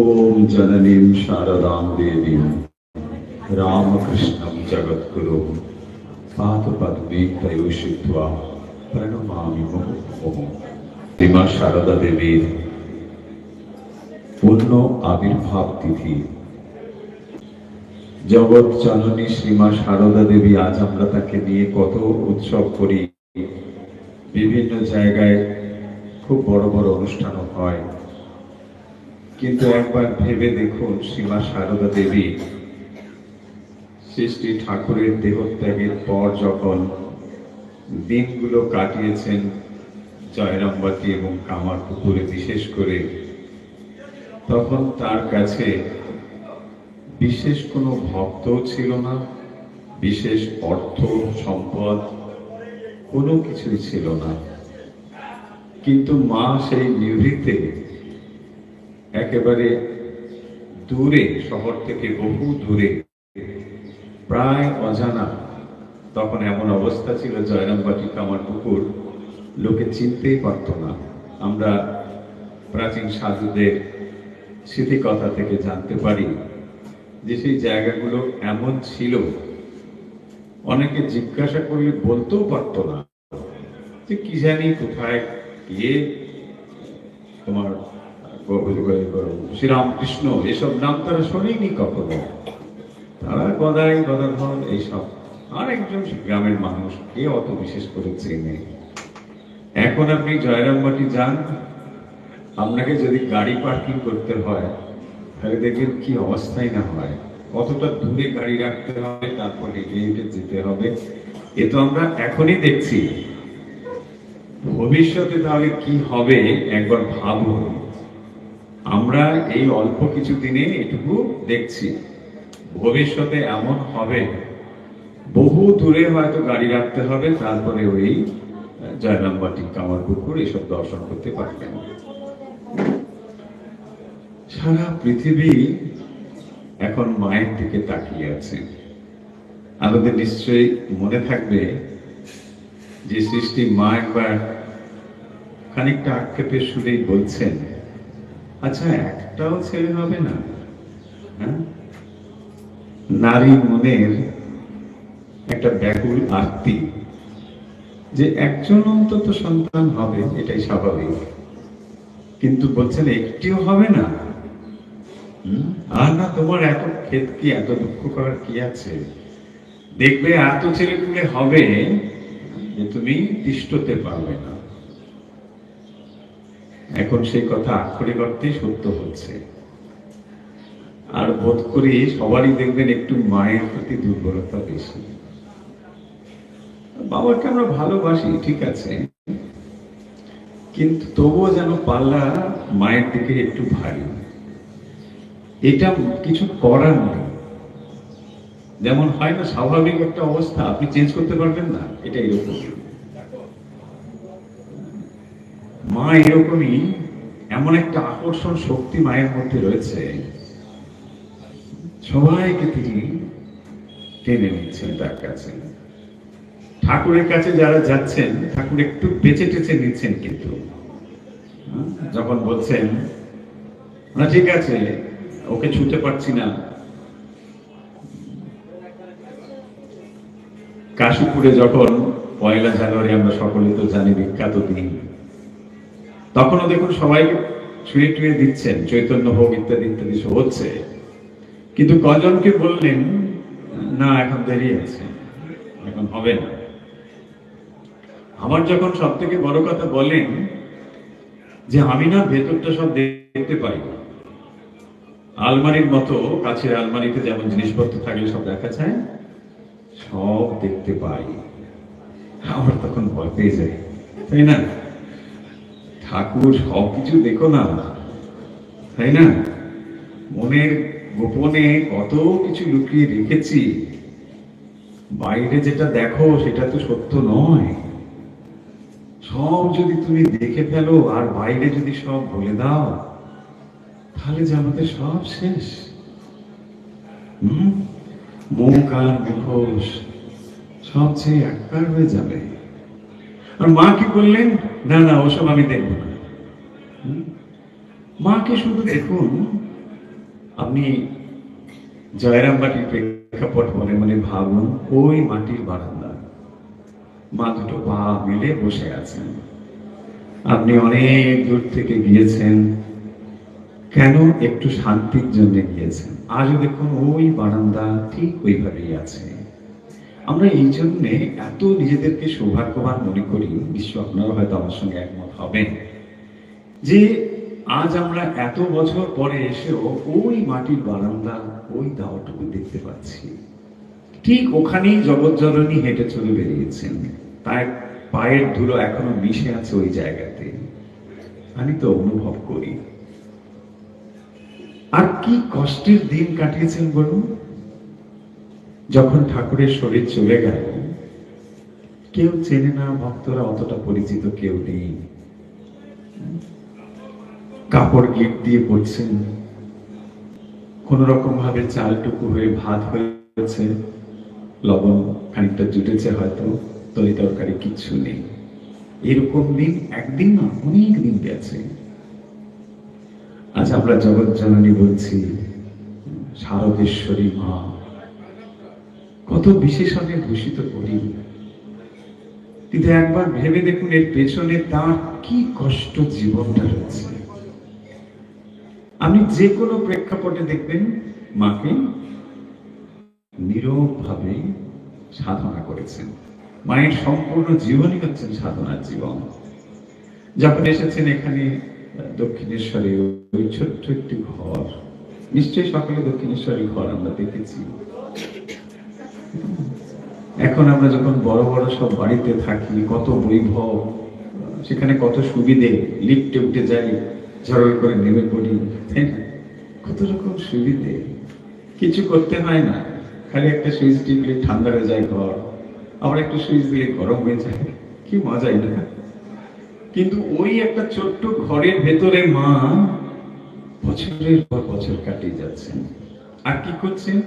ఓం జననీం శారదాం దేవీం రామకృష్ణం జగద్గురు పాదపద్మీ ప్రయోషిత్వా ప్రణమామి శ్రీమా శారదా দেবীর পূর্ণ আবির্ভাব তিথি জগৎ জননী শ্রীমা সারদা দেবী আজ আমরা তাকে নিয়ে কত উৎসব করি। বিভিন্ন জায়গায় খুব বড় বড় অনুষ্ঠান হয়। কিন্তু একবার ভেবে দেখুন শ্রীমা সারদা দেবী সৃষ্টি ঠাকুরের দেহত্যাগের পর যখন দিনগুলো কাটিয়েছেন জয়রামবাটি এবং কামারপুকুরে বিশেষ করে, তখন তার কাছে বিশেষ কোনো ভক্ত ছিল না, বিশেষ অর্থ, সম্পদ কোনো কিছুই ছিল না। কিন্তু মা সেই নিভৃতে একেবারে দূরে, শহর থেকে বহু দূরে, প্রায় অজানা, তখন এমন অবস্থা ছিল জয়রামবাটি কামার পুকুর। লোকে চিনতেই পারত না। আমরা প্রাচীন সাধুদের স্মৃতিকথা থেকে জানতে পারি যে সেই জায়গাগুলো এমন ছিল। অনেকে জিজ্ঞাসা করলে বলতেও পারতো না যে কি জানি কোথায় গিয়ে তোমার শ্রীরামকৃষ্ণ, এসব নাম তারা শোনেনি কখনো। তারা গদাই, গদাধর, এইসব। আর একজন গ্রামের মানুষ কে অত বিশেষ করে চেনে। এখন আপনি জয়রামবাটি যান। আপনাকে যদি গাড়ি পার্কিং করতে হয়, তাহলে দেখবেন কি অবস্থায় না হয়। কতটা দূরে গাড়ি রাখতে হবে, তারপর হেঁটে যেতে হবে। এ তো আমরা এখনই দেখছি। ভবিষ্যতে তাহলে কি হবে, একবার ভাবুন। আমরা এই অল্প কিছু দিনে এটুকু দেখছি। ভবিষ্যতে এমন হবে। বহু দূরে হয়তো গাড়ি রাখতে হবে তারপরে ওই জয়রামবাটি কামারপুকুর এসব দর্শন করতে পারবেন। সারা পৃথিবী এখন মায়ের দিকে তাকিয়ে আছে। আমাদের নিশ্চয়ই মনে থাকবে যে সৃষ্টি মা একবার খানিকটা আক্ষেপের সুরেই বলছেন আচ্ছা একটাও ছেলে হবে না? হ্যাঁ? নারী মনের একটা ব্যাকুল আত্মি। যে একজন অন্তত সন্তান হবে, এটাই স্বাভাবিক। কিন্তু বলছেন, একটিও হবে না? আর না, তোমার এত ক্ষেত কি, এত দুঃখ করার কি আছে? দেখবে, এত ছেলে পুলে হবে যে তুমি তিষ্টতে পারবে না। এখন সেই কথা আক্ষরিক অর্থেই সত্য হচ্ছে। আর বোধ করি সবারই দেখবেন একটু মায়ের প্রতি দুর্বলতা বেশি। বাবাকে আমরা ভালোবাসি, ঠিক আছে। কিন্তু তবুও যেন পাল্লা মায়ের দিকে একটু ভারী। এটা কিছু করার নেই। যেমন হয় না, স্বাভাবিক একটা অবস্থা, আপনি চেঞ্জ করতে পারবেন না এটা এরকম মা এরকমই এমন একটা আকর্ষণ শক্তি মায়ের মধ্যে রয়েছে। সবাইকে তিনি টেনে নিচ্ছেন তার কাছে। ঠাকুরের কাছে যারা যাচ্ছেন, ঠাকুর একটু বেঁচে টেচে নিচ্ছেন কিন্তু? যখন বলছেন, না, ঠিক আছে, ওকে ছুতে পারছি না। কাশীপুরে যখন পয়লা জানুয়ারি আমরা সকলে তো জানি বিখ্যাত দিন। তখনও দেখুন সবাই ছুঁয়ে টুয়ে দিচ্ছেন, চৈতন্য ভোগ ইত্যাদি ইত্যাদি সব হচ্ছে। কিন্তু কজনকে বললেন, না, এখন দেরি আছে, এখন হবে না। আমার যখন সব থেকে বড় কথা বলেন যে, আমি না ভেতরটা সব দেখতে পাই আলমারির মতো, কাছের আলমারিতে যেমন জিনিসপত্র থাকলে সব দেখা যায়, সব দেখতে পাই। আমার তখন ভয় পেয়ে যায়, তাই না? ঠাকুর সব কিছু দেখো না? তাই না? মনের গোপনে কত কিছু লুকিয়ে রেখেছি। বাইরে যেটা দেখো, সেটা তো সত্য নয়। সব যদি তুমি দেখে ফেলো, আর বাইরে যদি সব বলে দাও, তাহলে যে আমাদের সব শেষ। হম? একবার হয়ে যাবে। আর মা কি বললেন? না না, ওসব আমি দেখব না। মাকে শুধু দেখুন, আপনি জয়রাম বাটির প্রেক্ষাপট মনে মনে ভাবুন, ওই মাটির বারান্দা। মা দুটো পা মিলে বসে আছেন। আপনি অনেক দূর থেকে গিয়েছেন। কেন একটু শান্তির জন্য গিয়েছেন? আজও দেখুন, ওই বারান্দা ঠিক ওইভাবেই আছে। আমরা এই জন্যে এত নিজেদেরকে সৌভাগ্যবান মনে করি বিশ্ব আপনারা হয়তো আমার সঙ্গে একমত হবেন, যে আজ আমরা এত বছর পরে এসেও ওই মাটির বারান্দা, ওই দাওয়াটুকু দেখতে পাচ্ছি। ঠিক ওখানেই জগৎজননী হেঁটে চলে বেরিয়েছেন। তার পায়ের ধুলো এখনও মিশে আছে ওই জায়গাতে। আমি তো অনুভব করি। আর কি কষ্টের দিন কাটিয়েছেন বলুন? যখন ঠাকুরের শরীর চলে গেল, কেউ চেনে না ভক্তরা অতটা পরিচিত কেউ নেই। কাপড় গিট দিয়ে পড়ছেন কোন রকম ভাবে চালটুকু হয়ে ভাত হয়েছে, লবণ খানিকটা জুটেছে হয়তো, তরি তরকারি কিচ্ছু নেই। এরকম দিন একদিন না, অনেক দিন গেছে। আজ আমরা জগৎ জননী বলছি শারদেশ্বরী মা কত বিশেষণে ভূষিত করি। কিন্তু একবার ভেবে দেখুন, এর পেছনে তার কি কষ্ট জীবনটা রয়েছে। আপনি যে কোনো প্রেক্ষাপটে দেখবেন, মাকে নীরব ভাবে সাধনা করেছেন। মায়ের সম্পূর্ণ জীবনই হচ্ছেন সাধনার জীবন। যখন এসেছেন এখানে, দক্ষিণেশ্বরে, ওই ছোট্ট একটি ঘর। নিশ্চয়ই সকলে দক্ষিণেশ্বরী ঘর আমরা দেখেছি। এখন আমরা যখন বড় বড় সব বাড়িতে থাকি, কত বৈভব, সেখানে কত সুবিধে লিফটে উঠে যাই ঝড় করে নেমে পড়ি, তাই না? কত রকম সুবিধে। কিছু করতে হয় না। খালি একটা সুইচ টিপলে ঠান্ডা হয়ে যায় ঘর, আবার একটা সুইচ দিলে গরম হয়ে যায়। কি মজা এটা কিন্তু ওই একটা ছোট্ট ঘরের ভেতরে মা বছরের পর বছর কাটিয়ে যাচ্ছেন। আর কি করছেন?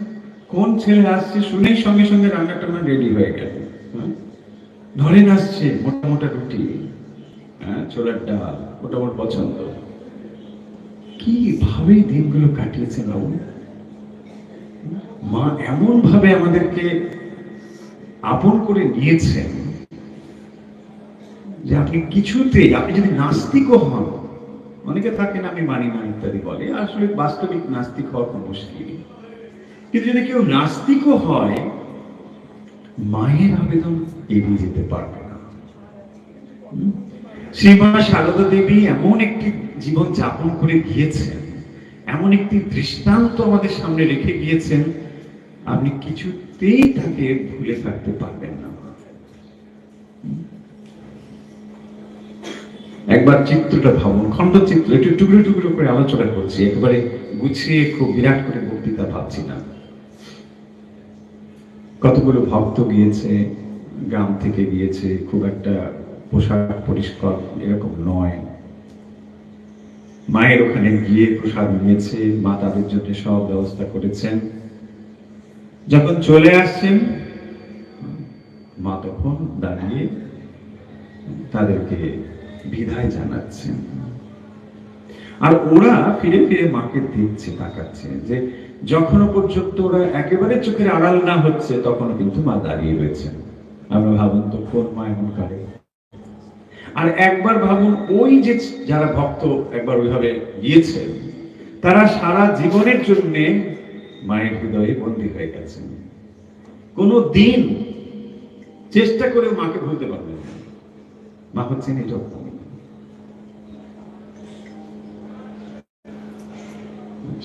কোন ছেলে আসছে শুনেই সঙ্গে সঙ্গে রান্না টান্না রেডি হয়ে গেল? ধরেন আসছে মোটা মোটা রুটি হ্যাঁ ছোলার ডাল, ওটা আমার পছন্দ। কি ভাবে দিনগুলো কাটিয়েছেন বাবু? মা এমন ভাবে আমাদেরকে আপন করে নিয়েছেন যে আপনি কিছুতে, আপনি যদি নাস্তিকও হন, অনেকে থাকেন আমি মানি না ইত্যাদি বলে, আসলে বাস্তবিক নাস্তিক হওয়া খুব মুশকিল। কিন্তু যদি কেউ নাস্তিকও হয়, মায়ের আবেদন এড়িয়ে যেতে পারবে না। শ্রীমা সারদা দেবী এমন একটি জীবন যাপন করে গিয়েছেন, এমন একটি দৃষ্টান্ত আমাদের সামনে রেখে গিয়েছেন, আপনি কিছুতেই তাকে ভুলে থাকতে পারবেন না। একবার চিত্রটা ভাবুন খণ্ডচিত্র একটু টুকরো টুকরো করে আলোচনা করছি, একেবারে গুছিয়ে খুব বিরাট করে বক্তৃতা ভাবছি না। কতগুলো ভক্ত গিয়েছে, গ্রাম থেকে গিয়েছে, খুব একটা পোশাক পরিষ্কার এরকম নয়। মায়ের ওখানে গিয়ে প্রসাদ নিয়েছে মা তাদের জন্য সব ব্যবস্থা করেছেন। যখন চলে আসছেন, মা তখন দাঁড়িয়ে তাদেরকে বিদায় জানাচ্ছেন। আর ওরা ফিরে ফিরে মাকে দেখছে, তাকাচ্ছে যে যখনও পর্যন্ত ওরা একেবারে চোখের আড়াল না হচ্ছে তখন কিন্তু মা দাঁড়িয়ে রয়েছেন। আমরা ভাবুন তো, কোন মা এমন করে? আর একবার ভাবুন, ওই যে যারা ভক্ত একবার ওইভাবে গিয়েছেন তারা সারা জীবনের জন্য মায়ের হৃদয়ে বন্দী হয়ে গেছেন। কোন দিন চেষ্টা করে মাকে ভুলতে পারবেন মা হচ্ছেন এরকম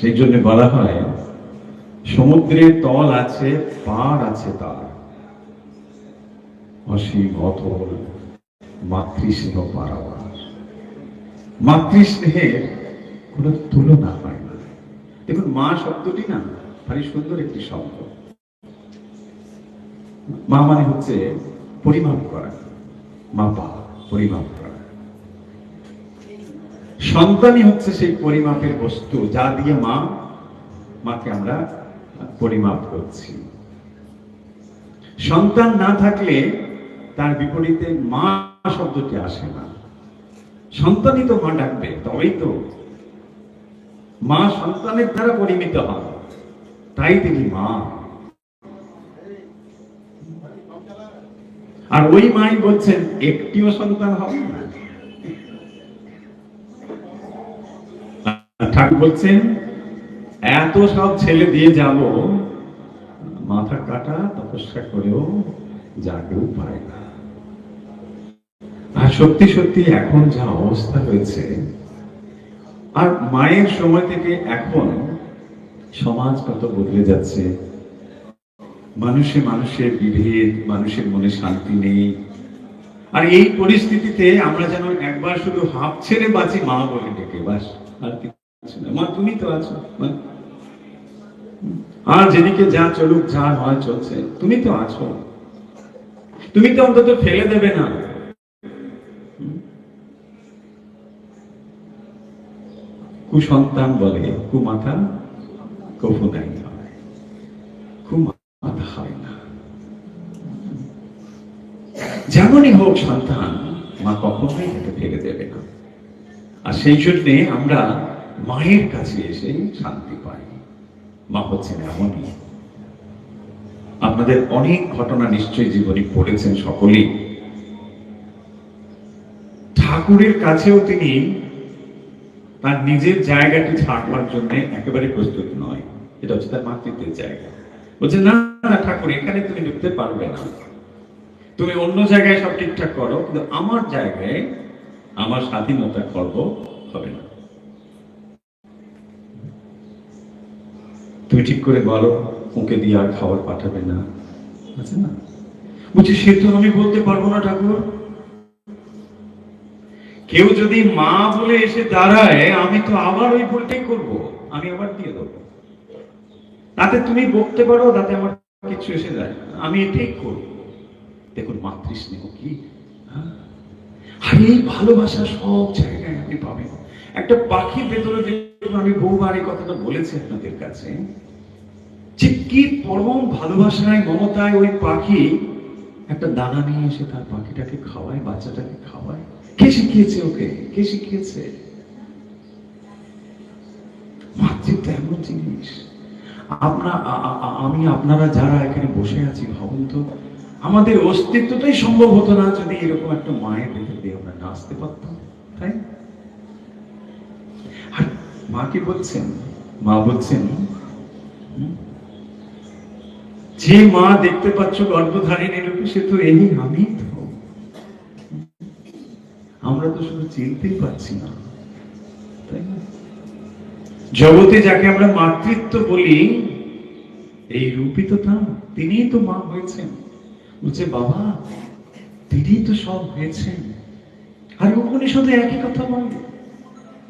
সেই জন্য বলা হয়, সমুদ্রের তল আছে পার আছে তার। অসীম অতল মাতৃস্নেহ পারাবার। মাতৃস্নেহের কোন তুলনা হয় না। দেখুন, মা শব্দটি না, ভারী সুন্দর একটি শব্দ। মা মানে হচ্ছে পরিমাপ করা। মা মাপা পরিমাপ সন্তানই হচ্ছে সেই পরিমাপের বস্তু, যা দিয়ে মা, মাকে আমরা পরিমাপ করছি। সন্তান না থাকলে তার বিপরীতে মা শব্দটি আসে না। সন্তানই তো মা ডাকবে, তবেই তো। মা সন্তানের দ্বারা পরিমিত হন তাই তিনি মা। আর ওই মাই বলছেন, একটিও সন্তান হবে না। ঠাকুর বলছেন, এত সব ছেলে দিয়ে যাব, মাথা কাটা, তপস্যা করেও জাগেও পায় না। আর সত্যি সত্যি এখন যা অবস্থা হয়েছে, আর মায়ের সময় থেকে এখন সমাজ কত বদলে যাচ্ছে। মানুষে মানুষের বিভেদ, মানুষের মনে শান্তি নেই। আর এই পরিস্থিতিতে আমরা যেন একবার শুধু হাফ ছেড়ে বাঁচি মা বলে ডেকে, বাস, আর না মা, তুমি তো আছো আর যেদিকে যা চলুক, যা হয় চলছে, তুমি তো আছো। তুমি তো অন্তত ফেলে দেবে না। কুসন্তান বলে, কুমাতা কফু নাই হয় না। যেমনই হোক সন্তান, মা কখনোই ফেলে দেবে না। আর সেই জন্যে আমরা মায়ের কাছে এসে শান্তি পাই। মা হচ্ছেন এমনই। আপনাদের অনেক ঘটনা নিশ্চয়ই জীবনে পড়েছেন সকলেই। ঠাকুরের কাছেও তিনি তার নিজের জায়গাটি ছাড়বার জন্য একেবারে প্রস্তুত নয়। এটা হচ্ছে তার মাতৃত্বের জায়গা। বলছে, না না, ঠাকুর, এখানে তুমি ঢুকতে পারবে না। তুমি অন্য জায়গায় সব ঠিকঠাক করো, কিন্তু আমার জায়গায় আমার স্বাধীনতা করব, হবে না। তুমি ঠিক করে বলো, ওকে দিয়ে আর খাবার পাঠাবে না। আছে না? বলছি, সে তো আমি বলতে পারব না ঠাকুর। কেউ যদি মা বলে এসে দাঁড়ায়, আমি তো আবার ওই ভুলটাই করব। আমি আবার দিয়ে দেবো। তাতে তুমি বকতে পারো, তাতে আমার কিছু এসে যায়। আমি এটাই করব। দেখুন, মাতৃস্নেহ কি? হ্যাঁ? আর, এই ভালোবাসা সব জায়গায় আপনি পাবেন। একটা পাখির ভেতরে দেখুন আমি বহুবার এই কথাটা বলেছি আপনাদের কাছে যে কি পরম ভালোবাসায়, মমতায় ওই পাখি একটা দানা নিয়ে এসে তার পাখিটাকে খাওয়ায়, বাচ্চাটাকে খাওয়ায়? কে শিখিয়েছে ওকে? কে শিখিয়েছে? মাতৃত্ব এমন জিনিস। আপনা আ- আ- আ- আমি, আপনারা যারা এখানে বসে আছি, ভাবুন তো, আমাদের অস্তিত্বটাই সম্ভব হতো না যদি এরকম একটা মায়ের ভেতর দিয়ে আমরা নাচতে পারতাম, তাই? মা কি বলছেন? মা বলছেন যে মা দেখতে পাচ্ছ গর্ভধারিণী রূপে, সে তো এই আমি তো আমরা তো শুধু চিনতেই পারছি না, তাই না? জগতে যাকে আমরা মাতৃত্ব বলি, এই রূপই তো তার। তিনিই তো মা হয়েছেন। বলছে, বাবা, তিনিই তো সব হয়েছেন। আর উপনিষদে একই কথা বলে,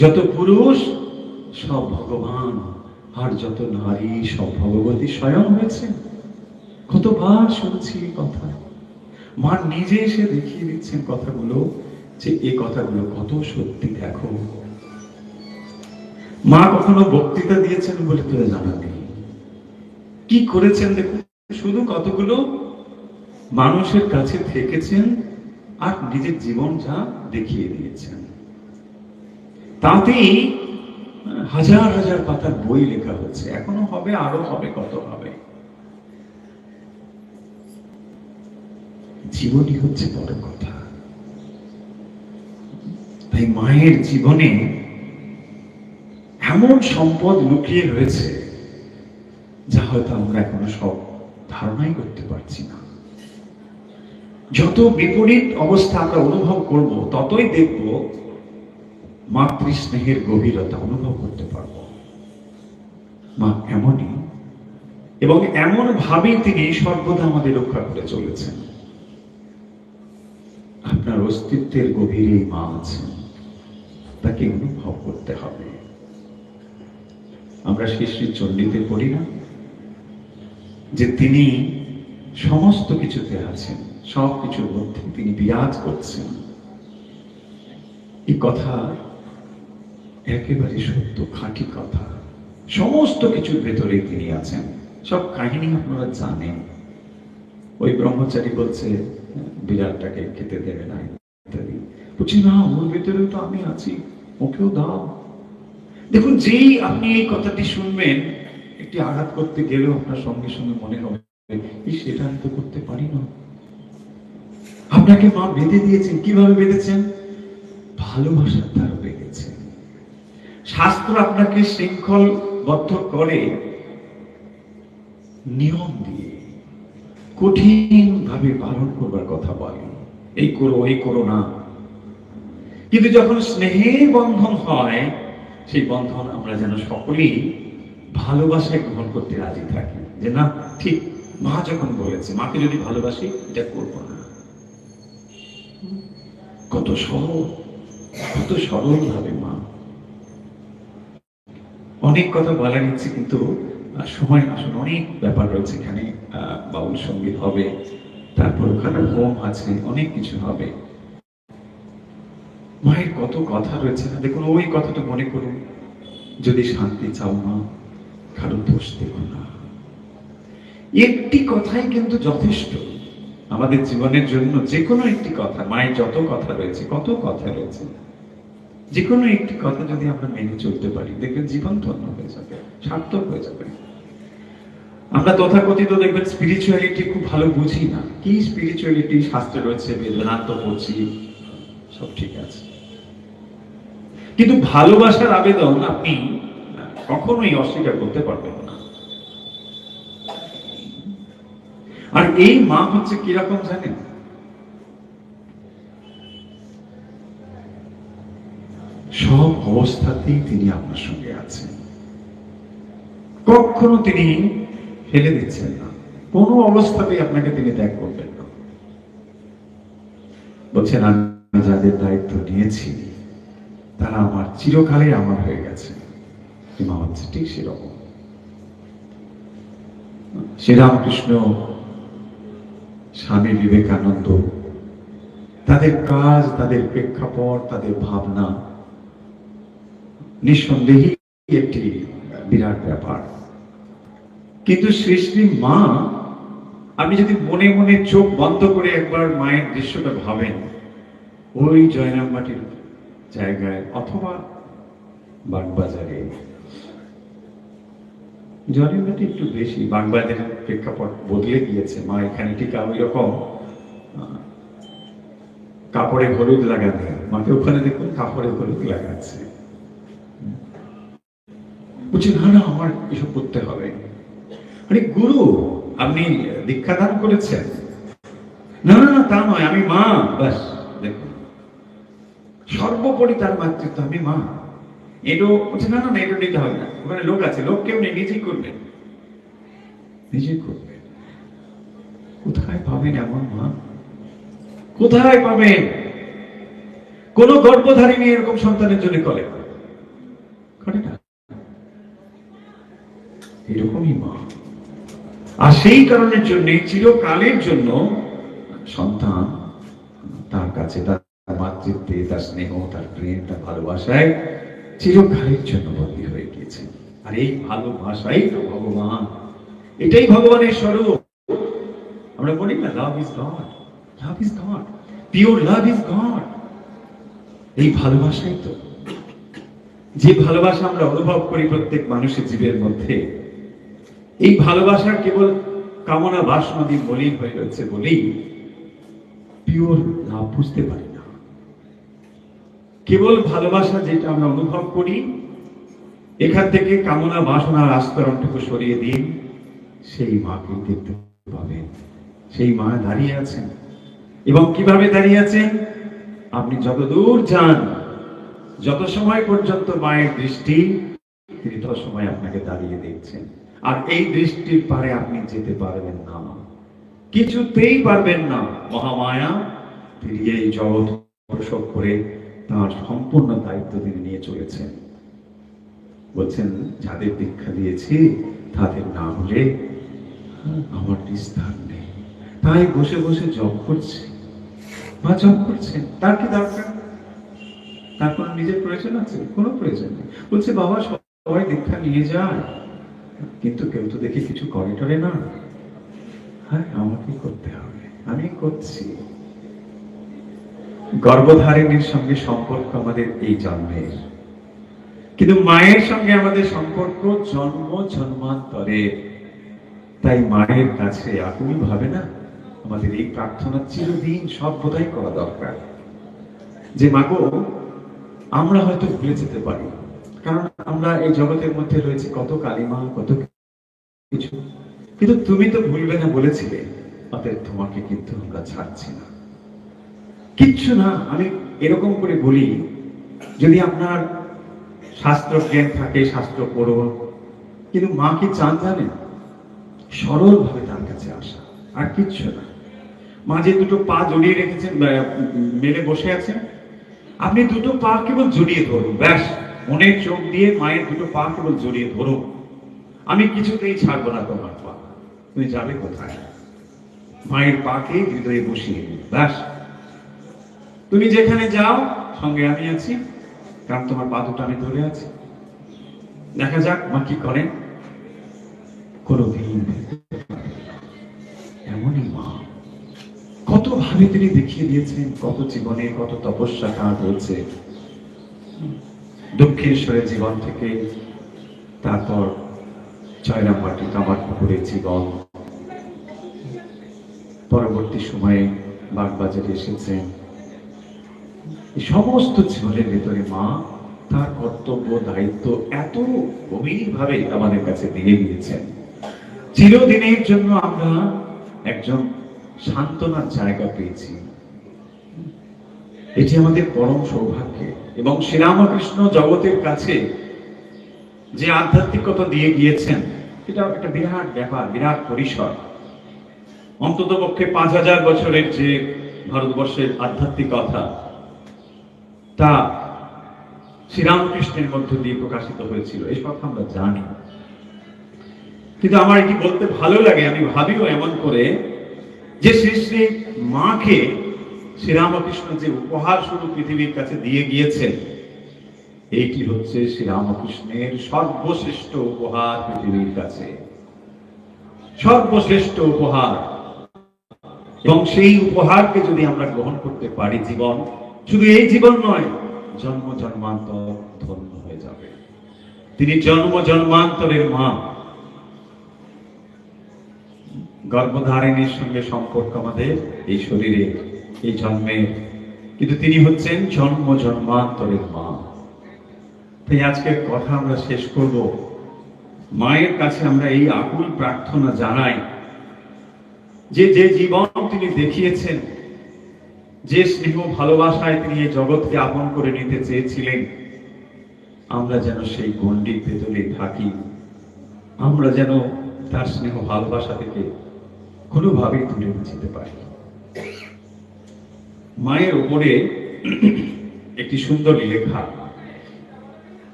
যত পুরুষ সব ভগবান, আর যত নারী, সব ভগবতী স্বয়ং হয়েছেন কতবার শুনছি এই কথা। মা নিজে এসে দেখিয়ে দিচ্ছেন কথাগুলো, যে এই কথাগুলো কত সত্যি, দেখো। মা কখনো বক্তৃতা দিয়েছেন বলে তো জানা নেই। কি করেছেন দেখুন, শুধু কতগুলো? মানুষের কাছে থেকেছেন আর নিজের জীবন যা দেখিয়ে দিয়েছেন। তাতেই হাজার হাজার পাতার বই লেখা হচ্ছে এখনও হবে, আরও হবে, কত হবে? জীবনই হচ্ছে বড় কথা। তাই মায়ের জীবনে এমন সম্পদ লুকিয়ে রয়েছে, যা হয়তো আমরা এখনও সব ধারণাই করতে পারছি না। যত বিপরীত অবস্থা আমরা অনুভব করব, ততই দেখব মাতৃস্নেহের গভীরতা অনুভব করতে পারব। মা, এমনই। এবং এমন ভাবেই তিনি সর্বদা আমাদের রক্ষা করে চলেছেন। আপনার অস্তিত্বের গভীরে মা আছেন। তাকে অনুভব করতে হবে। আমরা শ্রী শ্রী চণ্ডীতে পড়ি না। যে তিনি সমস্ত কিছুতে আছেন সব কিছুর মধ্যে তিনি বিরাজ করছেন। এই কথা একেবারে সত্য, খাঁটি কথা। সমস্ত কিছুর ভেতরে তিনি আছেন। সব কাহিনী আপনারা জানেন। ওই ব্রহ্মচারী বলছে, বিড়ালটাকে খেতে দেবে না, ইত্যাদি। বলছি, না, ওর ভেতরেও তো আমি আছি। ওকেও দাও। দেখুন, যেই আপনি এই কথাটি শুনবেন, একটি আঘাত করতে গেলেও আপনার সঙ্গে সঙ্গে মনে হবে সেটা আমি তো করতে পারি না। আপনাকে মা বেঁধে দিয়েছেন। কীভাবে বেঁধেছেন? ভালোবাসার দ্বারা শাস্ত্র আপনাকে শৃঙ্খলবদ্ধ করে, নিয়ম দিয়ে কঠিন ভাবে পালন করবার কথা বলে। এই করো এই করো না। কিন্তু যখন স্নেহের বন্ধন হয়, সেই বন্ধন আমরা যেন সকলেই ভালোবাসায় গ্রহণ করতে রাজি থাকি। যে না, ঠিক, মা যখন বলেছে, মাকে যদি ভালোবাসি, এটা করব না। কত সরল কত সরল ভাবে মা অনেক কথা বলার ইচ্ছে কিন্তু সময় আসলে অনেক ব্যাপার রয়েছে এখানে। বাউল সংগীত হবে, তারপর ওখানে হোম আছে, অনেক কিছু হবে। মায়ের কত কথা রয়েছে, না দেখুন, ওই কথাটা মনে করুন। যদি শান্তি চাও না কারও দোষ দেখো না। একটি কথাই কিন্তু যথেষ্ট। আমাদের জীবনের জন্য যে কোনো একটি কথা, মায়ের যত কথা রয়েছে, কত কথা রয়েছে। যে কোনো একটি কথা যদি আমরা মেনে চলতে পারি, দেখবেন জীবন ধন্য হয়ে যাবে, সার্থক হয়ে যাবে। আমরা তথাকথিত দেখবেন স্পিরিচুয়ালিটি খুব ভালো বুঝি না। কি স্পিরিচুয়ালিটি শাস্ত্রে রয়েছে বেদনান্ত পড়ছি, সব ঠিক আছে। কিন্তু ভালোবাসার আবেদন আপনি কখনোই অস্বীকার করতে পারবেন না। আর এই মা হচ্ছে কীরকম জানেন? সব অবস্থাতেই তিনি আপনার সঙ্গে আছেন। কখনো তিনি ফেলে দিচ্ছেন না। কোনো অবস্থাতেই আপনাকে তিনি ত্যাগ করবেন না। বলছেন, আমি যাদের দায়িত্ব নিয়েছি, তারা আমার চিরকালে আমার হয়ে গেছে। মা হচ্ছে ঠিক সেরকম। শ্রীরামকৃষ্ণ স্বামী বিবেকানন্দ, তাদের কাজ, তাদের প্রেক্ষাপট, তাদের ভাবনা নিঃসন্দেহে একটি বিরাট ব্যাপার। কিন্তু সৃষ্টি মা, আপনি যদি মনে মনে চোখ বন্ধ করে একবার মায়ের দৃশ্যটা ভাবেন, ওই জয়নামবাটির জায়গায় অথবা বাগবাজারে। জয়নামবাটি একটু বেশি, বাগবাজারের প্রেক্ষাপট বদলে গিয়েছে। মা এখানে ঠিক ওই রকম কাপড়ে হলুদ লাগাতে। মাকে ওখানে দেখুন কাপড়ে হলুদ লাগাচ্ছে। বলছি, না না, আমার এসব করতে হবে। আরে, গুরু, আপনি দীক্ষা দান করেছেন? না না না, তা নয়, আমি মা। ব্যাস দেখুন, সর্বোপরি তার মাতৃত্ব, আমি মা। এটো, বলছে, না না না, এটা নিতে হবে না, ওখানে লোক আছে, লোক কেউ নেই, নিজেই করবেন। নিজেই করবেন? কোথায় পাবেন এমন মা? কোথায় পাবেন? কোন গর্ভধারিণী এরকম সন্তানের জন্য করে না। করে না এরকমই মা। আর সেই কারণের জন্য, চিরকালের জন্য সন্তান তার কাছে, তার মাতৃত্বে, তার স্নেহ, তার প্রেম, তার ভালোবাসায় চিরকালের জন্য বন্দী হয়ে গিয়েছে। আর এই ভালোবাসাই তো ভগবান। এটাই ভগবানের স্বরূপ। আমরা বলি না love is God love is God pure love is God এই ভালোবাসাই তো। যে ভালোবাসা আমরা অনুভব করি প্রত্যেক মানুষের জীবের মধ্যে এই ভালোবাসার কেবল কামনা বাসনা দিয়ে মলিন হয়ে রয়েছে বলেই পিওর লাভ বুঝতে পারি না। কেবল ভালোবাসা যেটা আমরা অনুভব করি, এখান থেকে কামনা বাসনার আস্তরণটুকু সরিয়ে দিন। সেই মাকে দেখতে পাবেন, সেই মা দাঁড়িয়ে আছেন। এবং কীভাবে দাঁড়িয়ে আছেন? আপনি যত দূর যান, যত সময় পর্যন্ত মায়ের দৃষ্টি, তিনি তত সময় আপনাকে দাঁড়িয়ে দেখছেন। আর এই দৃষ্টির পারে আপনি যেতে পারবেন না কিছুতেই পারবেন না, মহামায়া। তিনি এই জগৎ প্রসব করে তার সম্পূর্ণ দায়িত্ব তিনি নিয়ে চলেছেন। বলছেন, যাদের দীক্ষা দিয়েছি, তাদের না হলে আমার নিস্তার নেই। তাই বসে বসে জব করছে। বা জব করছেন? তার কি দরকার? তার কোনো নিজের প্রয়োজন আছে? কোনো প্রয়োজন নেই। বলছে, বাবা, সবাই দীক্ষা নিয়ে যায়। কিন্তু কেউ তো দেখি কিছু করে টরে না। হ্যাঁ আমাকে করতে হবে। আমি করছি। গর্ভধারিণীর সঙ্গে সম্পর্ক আমাদের এই জন্মের। কিন্তু মায়ের সঙ্গে আমাদের সম্পর্ক জন্ম, জন্মান্তরে। তাই মায়ের কাছে আকুল ভাবে না, আমাদের এই প্রার্থনা চিরদিন সর্বদাই করা দরকার। যে মাগো আমরা হয়তো ভুলে যেতে পারি। কারণ আমরা এই জগতের মধ্যে রয়েছে কত কালিমা, কত কিছু। কিন্তু তুমি তো ভুলবে না বলেছিলে, অতএব তোমাকে কিন্তু আমরা ছাড়ছি না। কিচ্ছু না, আমি এরকম করে বলি, যদি আপনার শাস্ত্র জ্ঞান থাকে, শাস্ত্র পড়ুন কিন্তু মা কি চান জানেন? সরল ভাবে তার কাছে আসা, আর কিচ্ছু না। মা যে দুটো পা জড়িয়ে রেখেছেন মেলে বসে আছেন, আপনি দুটো পা কেবল জড়িয়ে ধরুন, ব্যাস। মনের চোখ দিয়ে মায়ের দুটো পা কেবল জড়িয়ে ধরো। আমি কিছুতেই ছাড়বো না তোমার পা। তুমি যাবে কোথায়? মায়ের পাকে হৃদয়ে বসিয়ে ব্যাস। তুমি যেখানে যাও, সঙ্গে আমি আছি। কারণ তোমার পা দুটো আমি ধরে আছি। দেখা যাক মা কি করেন। কোনদিন এমনই মা। কত ভাবে তিনি দেখিয়ে দিয়েছেন, কত জীবনে কত তপস্যা তার হয়েছে। দক্ষিণেশ্বরের জীবন থেকে তারপর জয়রামবাটি কামারপুকুরে জীবন। পরবর্তী সময়ে বাগবাজারে এসেছেন। এই সমস্ত জীবনের ভেতরে মা তার কর্তব্য, দায়িত্ব এত গভীর ভাবে আমাদের কাছে দিয়ে দিয়েছেন। চিরদিনের জন্য আমরা একজন সান্ত্বনার জায়গা পেয়েছি। এটি আমাদের পরম সৌভাগ্য। এবং শ্রীরামকৃষ্ণ জগতের কাছে যে আধ্যাত্মিকতা দিয়ে গিয়েছেন, এটা একটা বিরাট ব্যাপার, বিরাট পরিসর। অন্তত পক্ষে পাঁচ হাজার বছরের যে ভারতবর্ষের আধ্যাত্মিকতা তা শ্রীরামকৃষ্ণের মধ্য দিয়ে প্রকাশিত হয়েছিল এই কথা আমরা জানি। কিন্তু আমার এটি বলতে ভালো লাগে, আমি ভাবিও এমন করে যে শ্রী শ্রী মাকে শ্রীরামকৃষ্ণ যে উপহার স্বরূপ পৃথিবীর কাছে দিয়ে গিয়েছেন। এইটি হচ্ছে শ্রীরামকৃষ্ণের সর্বশ্রেষ্ঠ উপহার পৃথিবীর কাছে। সর্বশ্রেষ্ঠ উপহার। এবং সেই উপহারকে যদি আমরা গ্রহণ করতে পারি জীবন, শুধু এই জীবন নয়, জন্ম জন্মান্তর ধন্য হয়ে যাবে। তিনি জন্ম জন্মান্তরের মা। গর্ভধারিণীর সঙ্গে সম্পর্ক আমাদের এই শরীরে। এই জন্মের কিন্তু তিনি হচ্ছেন জন্ম জন্মান্তরের মা। তাই আজকের কথা আমরা শেষ করব। মায়ের কাছে আমরা এই আকুল প্রার্থনা জানাই যে যে জীবন তিনি দেখিয়েছেন, যে স্নেহ ভালোবাসায় তিনি এই জগৎকে আপন করে নিতে চেয়েছিলেন, আমরা যেন সেই গণ্ডির ভেতরে থাকি। আমরা যেন তার স্নেহ ভালোবাসা থেকে কোনোভাবেই দূরে যেতে পারি। মায়ের উপরে একটি সুন্দর লেখা।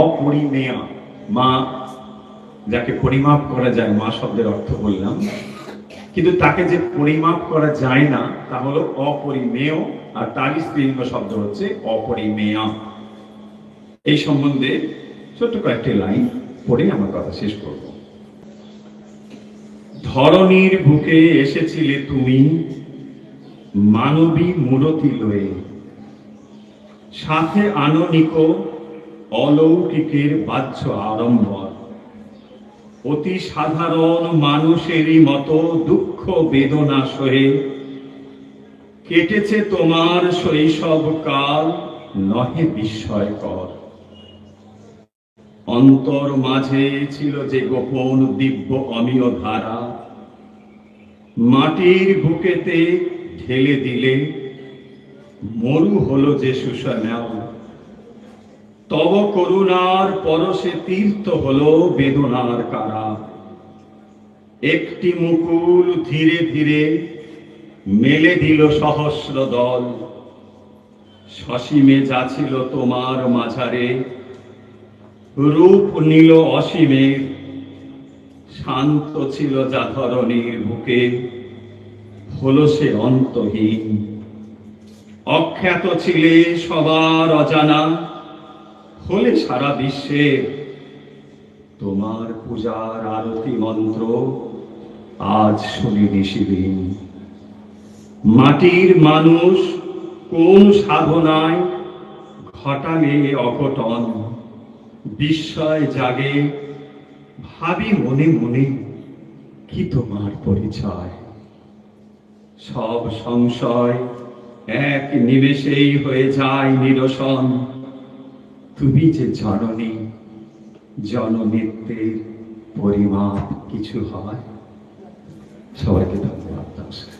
অপরিমেয়া মা, যাকে পরিমাপ করা যায়, মা শব্দের অর্থ বললাম। কিন্তু তাকে যে পরিমাপ করা যায় না, তা হলো অপরিমেয় আর তারই স্ত্রীলিঙ্গ শব্দ হচ্ছে অপরিমেয়া এই সম্বন্ধে ছোট্ট কয়েকটি লাইন পড়ে আমার কথা শেষ করব। ধরনীর বুকে এসেছিলে তুমি মানবী মূরতি লয়ে। সাথে আননিক অলৌকিকের বাহ্য আড়ম্বর। অতি সাধারণ মানুষেরই মতো দুঃখ বেদনা সহে কেটেছে তোমার শৈশব কাল, নহে বিস্ময়কর। অন্তর মাঝে ছিল যে গোপন দিব্য অমীয় ধারা। মাটির বুকেতে ঢেলে দিলে মরু হলো যে সুষানাও তব করুণার পরশে তীর্থ হলো বেদনার কারা। একটি মুকুল ধীরে ধীরে মেলে দিল সহস্র দল। সসীমে যা ছিল তোমার মাঝারে, রূপ নিল অসীমের শান্ত ছিল যা বুকে। হলো সে অন্তহীন। অখ্যাত ছিলে সবার অজানা, হলে সারা বিশ্বে তোমার পূজার আরতি মন্ত্র আজ শুনি নিশিদিন মাটির মানুষ কোন সাধনায় ঘটালে অঘটন? বিস্ময় জাগে, ভাবি মনে মনে, কি তোমার পরিচয়? সব সংশয় এক নিমেষেই হয়ে যায় নিরসন। তুমি যে জননী জননিত্যের পরিমাপ কিছু হয়? সবাইকে ধন্যবাদ, নমস্কার।